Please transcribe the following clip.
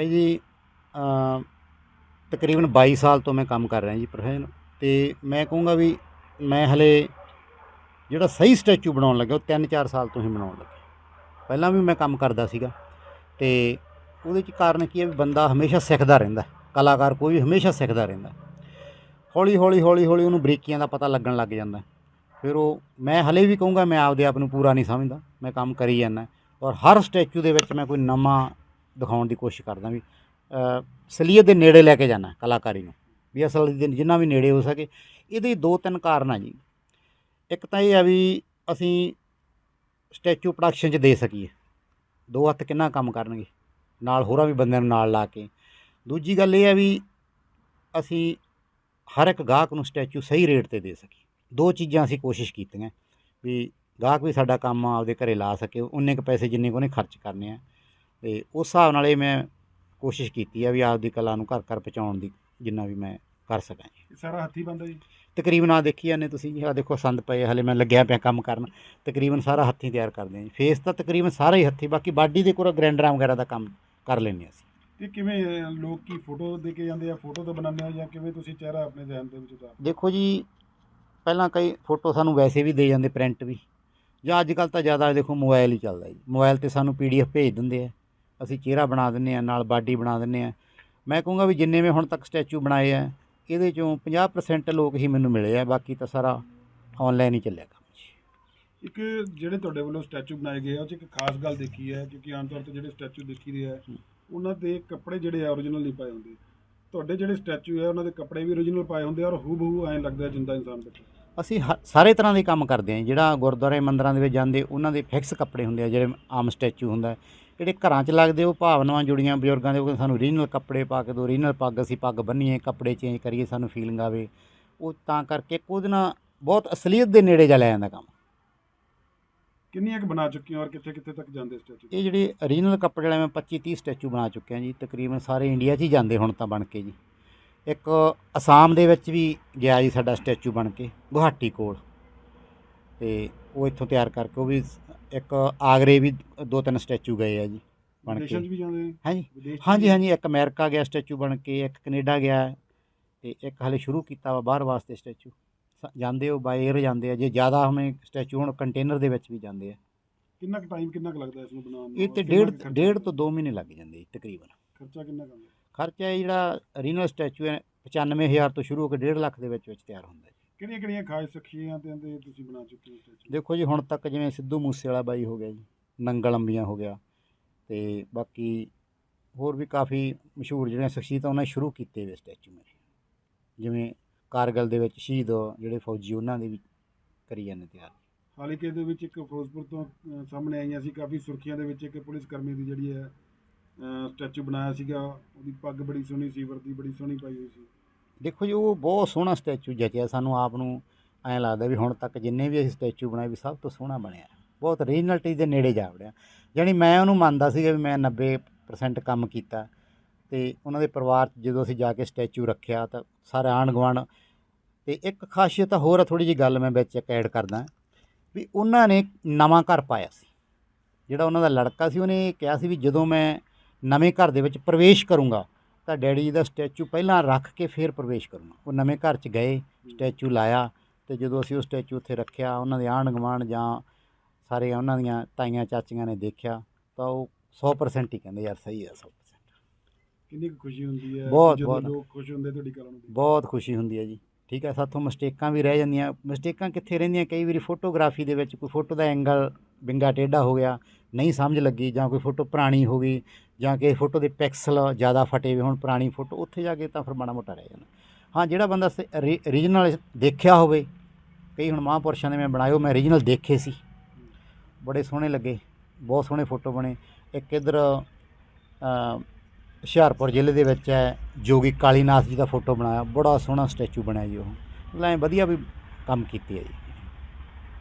ਭਾਈ ਜੀ ਤਕਰੀਬਨ 22 ਸਾਲ ਤੋਂ ਮੈਂ ਕੰਮ ਕਰ ਰਿਹਾ ਜੀ ਪ੍ਰੋਫੈਸ਼ਨ ਤੇ ਮੈਂ ਕਹੂੰਗਾ ਵੀ ਮੈਂ ਹਲੇ ਜਿਹੜਾ ਸਹੀ ਸਟੈਚੂ ਬਣਾਉਣ ਲੱਗਾ ਉਹ 3-4 ਸਾਲ ਤੋਂ ਹੀ ਬਣਾਉਣ ਲੱਗਾ ਪਹਿਲਾਂ ਵੀ ਮੈਂ ਕੰਮ ਕਰਦਾ ਸੀਗਾ ਤੇ ਉਹਦੇ ਚ ਕਾਰਨ ਕੀ ਹੈ ਵੀ ਬੰਦਾ ਹਮੇਸ਼ਾ ਸਿੱਖਦਾ ਰਹਿੰਦਾ ਕਲਾਕਾਰ ਕੋਈ ਵੀ ਹਮੇਸ਼ਾ ਸਿੱਖਦਾ ਰਹਿੰਦਾ ਹੌਲੀ ਹੌਲੀ ਹੌਲੀ ਹੌਲੀ ਉਹਨੂੰ ਬਰੀਕੀਆਂ ਦਾ ਪਤਾ ਲੱਗਣ ਲੱਗ ਜਾਂਦਾ ਫਿਰ ਉਹ, ਮੈਂ ਹਲੇ ਵੀ ਕਹੂੰਗਾ, ਮੈਂ ਆਪਦੇ ਆਪ ਨੂੰ ਪੂਰਾ ਨਹੀਂ ਸਮਝਦਾ। ਮੈਂ ਕੰਮ ਕਰੀ ਜਾਂਦਾ ਔਰ ਹਰ ਸਟੈਚੂ ਦੇ ਵਿੱਚ ਮੈਂ ਕੋਈ ਨਵਾਂ ਦਿਖਾਉਣ ਦੀ ਕੋਸ਼ਿਸ਼ ਕਰਦਾ ਵੀ ਸਲੀਅਤ ਦੇ ਨੇੜੇ ਲੈ ਕੇ ਜਾਣਾ ਕਲਾਕਾਰੀ ਨੂੰ, ਵੀ ਅਸਲ ਦੇ ਜਿੰਨਾ ਵੀ ਨੇੜੇ ਹੋ ਸਕੇ। ਇਹਦੇ ਦੋ ਤਿੰਨ ਕਾਰਨ ਆ ਜੀ। ਇੱਕ ਤਾਂ ਇਹ ਆ ਵੀ ਅਸੀਂ ਸਟੈਚੂ ਪ੍ਰੋਡਕਸ਼ਨ 'ਚ ਦੇ ਸਕੀਏ। ਦੋ ਹੱਥ ਕਿੰਨਾ ਕੰਮ ਕਰਨਗੇ? ਨਾਲ ਹੋਰਾਂ ਵੀ ਬੰਦਿਆਂ ਨੂੰ ਨਾਲ ਲਾ ਕੇ। ਦੂਜੀ ਗੱਲ ਇਹ ਆ ਵੀ ਅਸੀਂ ਹਰ ਇੱਕ ਗਾਹਕ ਨੂੰ ਸਟੈਚੂ ਸਹੀ ਰੇਟ ਤੇ ਦੇ ਸਕੀਏ। ਦੋ ਚੀਜ਼ਾਂ ਅਸੀਂ ਕੋਸ਼ਿਸ਼ ਕੀਤੀਆਂ, ਵੀ ਗਾਹਕ ਵੀ ਸਾਡਾ ਕੰਮ ਆਪਦੇ ਘਰੇ ਲਾ ਸਕੇ ਉਨੇ ਕੁ ਪੈਸੇ ਜਿੰਨੇ ਕੁ ਉਹਨੇ ਖਰਚ ਕਰਨੇ ਆ। ਤੇ ਉਸ ਹਿਸਾਬ ਨਾਲ ਇਹ ਮੈਂ ਕੋਸ਼ਿਸ਼ ਕੀਤੀ ਆ ਵੀ ਆਪਦੀ ਕਲਾ ਨੂੰ ਘਰ ਘਰ ਪਹੁੰਚਾਉਣ ਦੀ ਜਿੰਨਾ ਵੀ ਮੈਂ ਕਰ ਸਕਾਂ ਜੀ। ਸਾਰਾ ਹੱਥੀ ਬੰਦਾ ਜੀ? ਤਕਰੀਬਨ ਆ ਦੇਖੀ ਜਾਂਦੇ ਤੁਸੀਂ ਜੀ ਆ ਦੇਖੋ ਸੰਦ ਪਏ ਆ, ਹਲੇ ਮੈਂ ਲੱਗਿਆ ਪਿਆ ਕੰਮ ਕਰਨ। ਤਕਰੀਬਨ ਸਾਰਾ ਹੱਥੀਂ ਤਿਆਰ ਕਰਦੇ ਆ ਜੀ। ਫੇਸ ਤਾਂ ਤਕਰੀਬਨ ਸਾਰਾ ਹੀ ਹੱਥੀਂ ਬਾਕੀ ਬਾਡੀ ਦੇ ਕੋਲ ਗ੍ਰੈਂਡਰਾਂ ਵਗੈਰਾ ਦਾ ਕੰਮ ਕਰ ਲੈਂਦੇ ਅਸੀਂ। ਤੇ ਕਿਵੇਂ ਲੋਕ ਕੀ ਫੋਟੋ ਦੇ ਕੇ ਜਾਂਦੇ ਆ ਫੋਟੋ ਤੋਂ ਬਣਾਉਂਦੇ ਹੋ ਜਾਂ ਕਿਵੇਂ ਤੁਸੀਂ ਚਿਹਰਾ ਆਪਣੇ ਜ਼ਿਹਨ ਦੇ ਵਿੱਚ ਉਤਾਰ ਦੇਖੋ ਜੀ ਪਹਿਲਾਂ ਕਈ ਫੋਟੋ ਸਾਨੂੰ ਵੈਸੇ ਵੀ ਦੇ ਜਾਂਦੇ ਪ੍ਰਿੰਟ ਵੀ। ਜਾਂ ਅੱਜ ਕੱਲ ਤਾਂ ਜ਼ਿਆਦਾ ਦੇਖੋ ਮੋਬਾਈਲ ਹੀ ਚੱਲਦਾ ਜੀ। ਮੋਬਾਈਲ ਤੇ ਸਾਨੂੰ ਪੀਡੀਐਫ ਭੇਜ ਦਿੰਦੇ ਆ। ਅਸੀਂ ਚਿਹਰਾ ਬਣਾ ਦਿੰਨੇ ਆ ਨਾਲ ਬਾਡੀ ਬਣਾ ਦਿੰਨੇ ਆ ਮੈਂ ਕਹੂੰਗਾ ਵੀ ਜਿੰਨੇ ਮੈਂ ਹੁਣ ਤੱਕ ਸਟੈਚੂ ਬਣਾਏ ਆ ਇਹਦੇ ਚੋਂ 50% ਲੋਕ ਹੀ ਮੈਨੂੰ ਮਿਲੇ ਆ ਬਾਕੀ ਤਾਂ ਸਾਰਾ ਆਨਲਾਈਨ ਹੀ ਚੱਲਿਆ ਕੰਮ ਜੀ। ਇੱਕ ਜਿਹੜੇ ਤੁਹਾਡੇ ਵੱਲੋਂ ਸਟੈਚੂ ਬਣਾਏ ਗਏ ਆ ਉਹ 'ਚ ਇੱਕ ਖਾਸ ਗੱਲ ਦੇਖੀ ਹੈ ਕਿਉਂਕਿ ਆਮ ਤੌਰ ਤੇ ਜਿਹੜੇ ਸਟੈਚੂ ਦੇਖੀ ਦੇ ਆ ਉਹਨਾਂ ਦੇ ਕੱਪੜੇ ਜਿਹੜੇ ਆ origignal ਨਹੀਂ ਪਾਏ ਹੁੰਦੇ। ਤੁਹਾਡੇ ਜਿਹੜੇ ਸਟੈਚੂ ਆ ਉਹਨਾਂ ਦੇ ਕੱਪੜੇ ਵੀ origignal ਪਾਏ ਹੁੰਦੇ ਆ ਔਰ ਹੂ ਬਹੂ ਐਂ ਲੱਗਦਾ ਜਿੰਦਾ ਇਨਸਾਨ ਬੈਠਾ। ਅਸੀਂ ਸਾਰੇ ਤਰ੍ਹਾਂ ਦੇ ਕੰਮ ਕਰਦੇ ਹਾਂ ਜਿਹੜਾ ਗੁਰਦੁਆਰੇ ਮੰਦਰਾਂ ਦੇ ਵਿੱਚ ਜਾਂਦੇ ਉਹਨਾਂ ਦੇ ਫਿਕਸ ਕੱਪੜੇ ਹੁੰਦੇ ਆ ਜਿਹੜੇ ਆਮ ਸਟੈਚੂ ਹੁੰਦਾ। ਜਿਹੜੇ ਘਰਾਂ 'ਚ ਲੱਗਦੇ ਉਹ ਭਾਵਨਾਵਾਂ ਜੁੜੀਆਂ ਬਜ਼ੁਰਗਾਂ ਦੇ ਉਹ ਸਾਨੂੰ ਓਰੀਜਨਲ ਕੱਪੜੇ ਪਾ ਕੇ ਦਿਓ ਓਰੀਜਨਲ ਪੱਗ ਅਸੀਂ ਪੱਗ ਬੰਨੀਏ ਕੱਪੜੇ ਚੇਂਜ ਕਰੀਏ ਸਾਨੂੰ ਫੀਲਿੰਗ ਆਵੇ। ਉਹ ਤਾਂ ਕਰਕੇ ਉਹਦੇ ਨਾਲ ਬਹੁਤ ਅਸਲੀਅਤ ਦੇ ਨੇੜੇ ਜਾ ਲੈ ਜਾਂਦਾ ਕੰਮ। ਕਿੰਨੀਆਂ ਕੁ ਬਣਾ ਚੁੱਕੀਆਂ ਔਰ ਕਿੱਥੇ ਕਿੱਥੇ ਤੱਕ ਜਾਂਦੇ ਸਟੈਚੂ ਇਹ ਜਿਹੜੇ ਓਰੀਜਨਲ ਕੱਪੜੇ ਵਾਲੇ ਮੈਂ 25 30 ਸਟੈਚੂ ਬਣਾ ਚੁੱਕਿਆ ਜੀ। ਤਕਰੀਬਨ ਸਾਰੇ ਇੰਡੀਆ 'ਚ ਹੀ ਜਾਂਦੇ ਹੁਣ ਤਾਂ ਬਣ ਕੇ ਜੀ। ਇੱਕ ਅਸਾਮ ਦੇ ਵਿੱਚ ਵੀ ਗਿਆ ਜੀ ਸਾਡਾ ਸਟੈਚੂ ਬਣ ਕੇ ਗੁਹਾਟੀ ਕੋਲ। ਤੇ ਉਹ ਇੱਥੋਂ ਤਿਆਰ ਕਰਕੇ ਉਹ ਵੀ ਇੱਕ ਆਗਰੇ ਵੀ ਦੋ ਤਿੰਨ ਸਟੈਚੂ ਗਏ ਆ ਜੀ ਬਣ ਵਿਦੇਸ਼ਾਂ 'ਚ ਕੇ ਵੀ ਜਾਂਦੇ ਨੇ? ਹਾਂਜੀ। ਵਿਦੇਸ਼ 'ਚ ਹਾਂਜੀ ਵੀ? ਹਾਂਜੀ ਇੱਕ ਅਮਰੀਕਾ ਗਿਆ ਸਟੈਚੂ ਬਣ ਕੇ ਇੱਕ ਕੈਨੇਡਾ ਗਿਆ ਤੇ ਇੱਕ ਹਲੇ ਸ਼ੁਰੂ ਕੀਤਾ ਵਾ ਬਾਹਰ ਵਾਸਤੇ ਸਟੈਚੂ। ਸ- ਜਾਂਦੇ ਉਹ ਬਾਈ 에ਅਰ ਜਾਂਦੇ ਆ ਜੇ ਜ਼ਿਆਦਾ ਹਮੇ ਸਟੈਚੂ ਹੁਣ ਕੰਟੇਨਰ ਦੇ ਵਿੱਚ ਵੀ ਜਾਂਦੇ ਆ। ਕਿੰਨਾ ਕੁ ਟਾਈਮ ਕਿੰਨਾ ਕੁ ਲੱਗਦਾ ਇਸ ਨੂੰ ਬਣਾਉਣ ਨੂੰ? ਇਹ ਤੇ ਔਰ ਕਿੰਨਾ ਡੇਢ ਖਰਚਾ- ਡੇਢ ਤੋਂ 2 ਮਹੀਨੇ ਲੱਗ ਜਾਂਦੇ ਜੀ ਤਕਰੀਬਨ। ਖਰਚਾ ਕਿੰਨਾ ਕੁ ਆਉਂਦਾ? ਖਰਚਾ ਇਹ ਜਿਹੜਾ ਰੀਨਲ ਸਟੈਚੂ ਹੈ 95000 ਤੋਂ ਸ਼ੁਰੂ ਹੋ ਕੇ 1.5 ਲੱਖ ਦੇ ਵਿੱਚ ਵਿੱਚ ਤਿਆਰ ਹੁੰਦਾ ਜੀ। ਕਿਹੜੀਆਂ ਕਿਹੜੀਆਂ ਖਾਸ ਸਖੀਆਂ ਤੇ ਤੇ ਤੁਸੀਂ ਬਣਾ ਚੁੱਕੇ ਹੋ ਦੇਖੋ ਜੀ ਹੁਣ ਤੱਕ ਜਿਵੇਂ ਸਿੱਧੂ ਮੂਸੇ ਵਾਲਾ ਬਾਈ ਹੋ ਗਿਆ ਜੀ ਨੰਗਲ ਅੰਬੀਆਂ ਹੋ ਗਿਆ ਤੇ ਬਾਕੀ ਹੋਰ ਵੀ ਕਾਫੀ ਮਸ਼ਹੂਰ ਜਿਹੜੀਆਂ ਸ਼ਖਸੀਅਤਾਂ ਉਹਨਾਂ ਨੇ ਸ਼ੁਰੂ ਕੀਤੇ ਵੇ ਸਟੈਚੂ ਮੇਰੇ। ਜਿਵੇਂ ਕਾਰਗਲ ਦੇ ਵਿੱਚ ਸ਼ਹੀਦ ਜਿਹੜੇ ਫੌਜੀ ਉਹਨਾਂ ਦੇ ਵੀ ਕਰੀ ਜਾਂਦੇ ਤਿਆਰ। ਹਾਲ ਹੀ ਕੇ ਦੇ ਵਿੱਚ ਇੱਕ ਫਿਰੋਜ਼ਪੁਰ ਤੋਂ ਅ, ਸਾਹਮਣੇ ਆਈਆਂ ਸੀ ਕਾਫੀ ਸੁਰਖੀਆਂ ਦੇ ਵਿੱਚ ਇੱਕ ਪੁਲਿਸ ਕਰਮੀ ਦੀ ਜਿਹੜੀ ਹੈ ਸਟੈਚੂ ਬਣਾਇਆ ਸੀਗਾ ਉਹਦੀ ਪੱਗ ਬੜੀ ਸੋਹਣੀ ਸੀ ਵਰਦੀ ਬੜੀ ਸੋਹਣੀ ਪਾਈ ਹੋਈ ਸੀ। ਦੇਖੋ ਜੀ, ਉਹ ਬਹੁਤ ਸੋਹਣਾ ਸਟੈਚੂ ਜਚਿਆ ਸਾਨੂੰ ਆਪ ਨੂੰ। ਐਂ ਲੱਗਦਾ ਵੀ ਹੁਣ ਤੱਕ ਜਿੰਨੇ ਵੀ ਅਸੀਂ ਸਟੈਚੂ ਬਣਾਏ ਵੀ ਸਭ ਤੋਂ ਸੋਹਣਾ ਬਣਿਆ। ਬਹੁਤ ਰੀਜਨਲਟੀ ਦੇ ਨੇੜੇ ਜਾ ਵੜਿਆ। ਜਾਣੀ ਮੈਂ ਉਹਨੂੰ ਮੰਨਦਾ ਸੀਗਾ ਵੀ ਮੈਂ 90% ਕੰਮ ਕੀਤਾ। ਤੇ ਉਹਨਾਂ ਦੇ ਪਰਿਵਾਰ 'ਚ ਜਦੋਂ ਅਸੀਂ ਜਾ ਕੇ ਸਟੈਚੂ ਰੱਖਿਆ ਤਾਂ ਸਾਰੇ ਆਂਢ ਗੁਆਂਢ ਤੇ ਇੱਕ ਖਾਸੀਅਤ ਹੋਰ ਥੋੜੀ ਜੀ ਗੱਲ ਮੈਂ ਵਿੱਚ ਇੱਕ ਐਡ ਕਰਦਾ। ਵੀ ਉਹਨਾਂ ਨੇ ਨਵਾਂ ਘਰ ਪਾਇਆ ਸੀ। ਜਿਹੜਾ ਉਹਨਾਂ ਦਾ ਲੜਕਾ ਸੀ, ਉਹਨੇ ਕਿਹਾ ਸੀ ਵੀ ਜਦੋਂ ਮੈਂ ਨਵੇਂ ਘਰ ਦੇ ਵਿੱਚ ਪ੍ਰਵੇਸ਼ ਕਰੂੰਗਾ ਤਾਂ ਡੈਡੀ ਜੀ ਦਾ ਸਟੈਚੂ ਪਹਿਲਾਂ ਰੱਖ ਕੇ ਫਿਰ ਪ੍ਰਵੇਸ਼ ਕਰੂੰਗਾ ਉਹ ਨਵੇਂ ਘਰ 'ਚ ਗਏ ਸਟੈਚੂ ਲਾਇਆ ਤੇ ਜਦੋਂ ਅਸੀਂ ਉਹ ਸਟੈਚੂ ਉੱਥੇ ਰੱਖਿਆ ਉਹਨਾਂ ਦੇ ਆਂਢ ਗੁਆਂਢ ਜਾਂ ਸਾਰੇ ਉਹਨਾਂ ਦੀਆਂ ਤਾਈਆਂ ਚਾਚੀਆਂ ਨੇ ਦੇਖਿਆ ਤਾਂ ਉਹ 100% ਹੀ ਕਹਿੰਦੇ ਯਾਰ ਸਹੀ ਹੈ 100% ਕਿੰਨੀ ਖੁਸ਼ੀ ਹੁੰਦੀ ਹੈ ਬਹੁਤ-। ਲੋਕ ਖੁਸ਼ ਹੁੰਦੇ ਤੁਹਾਡੀ ਕਲਾ ਨੂੰ? ਬਹੁਤ ਖੁਸ਼ੀ ਹੁੰਦੀ ਹੈ ਜੀ ਠੀਕ ਹੈ, ਸਾਥੋਂ ਮਿਸਟੇਕਾਂ ਵੀ ਰਹਿ ਜਾਂਦੀਆਂ। ਮਿਸਟੇਕਾਂ ਕਿੱਥੇ ਰਹਿੰਦੀਆਂ? ਕਈ ਵਾਰੀ ਫੋਟੋਗ੍ਰਾਫੀ ਦੇ ਵਿੱਚ ਕੋਈ ਫੋਟੋ ਦਾ ਐਂਗਲ ਵਿੰਗਾ ਟੇਢਾ ਹੋ ਗਿਆ, ਨਹੀਂ ਸਮਝ ਲੱਗੀ ਜਾਂ ਕੋਈ ਫੋਟੋ ਪੁਰਾਣੀ ਹੋ ਗਈ ਜਾਂ ਕਿ ਫੋਟੋ ਦੇ ਪਿਕਸਲ ਜ਼ਿਆਦਾ ਫਟੇ ਹੋਏ ਹੁਣ ਪੁਰਾਣੀ ਫੋਟੋ, ਉੱਥੇ ਜਾ ਕੇ ਤਾਂ ਫਿਰ ਮਾੜਾ ਮੋਟਾ ਰਹਿ ਜਾਂਦਾ। ਹਾਂ, ਜਿਹੜਾ ਬੰਦਾ ਰੀਜਨਲ ਦੇਖਿਆ ਹੋਵੇ, ਕਈ ਹੁਣ ਮਹਾਂਪੁਰਸ਼ਾਂ ਨੇ ਮੈਂ ਬਣਾਇਓ ਮੈਂ ਰੀਜਨਲ ਦੇਖੇ ਸੀ। ਬੜੇ ਸੋਹਣੇ ਲੱਗੇ, ਬਹੁਤ ਸੋਹਣੇ ਫੋਟੋ ਬਣੇ। ਇੱਕ ਇਧਰ ਹੁਸ਼ਿਆਰਪੁਰ ਜ਼ਿਲ੍ਹੇ ਦੇ ਵਿੱਚ ਹੈ ਜੋਗੀ ਕਾਲੀਨਾਥ ਜੀ ਦਾ ਫੋਟੋ ਬਣਾਇਆ। ਬੜਾ ਸੋਹਣਾ ਸਟੈਚੂ ਬਣਿਆ ਜੀ ਉਹ। ਲੈ, ਵਧੀਆ ਵੀ ਕੰਮ ਕੀਤੀ ਹੈ ਜੀ।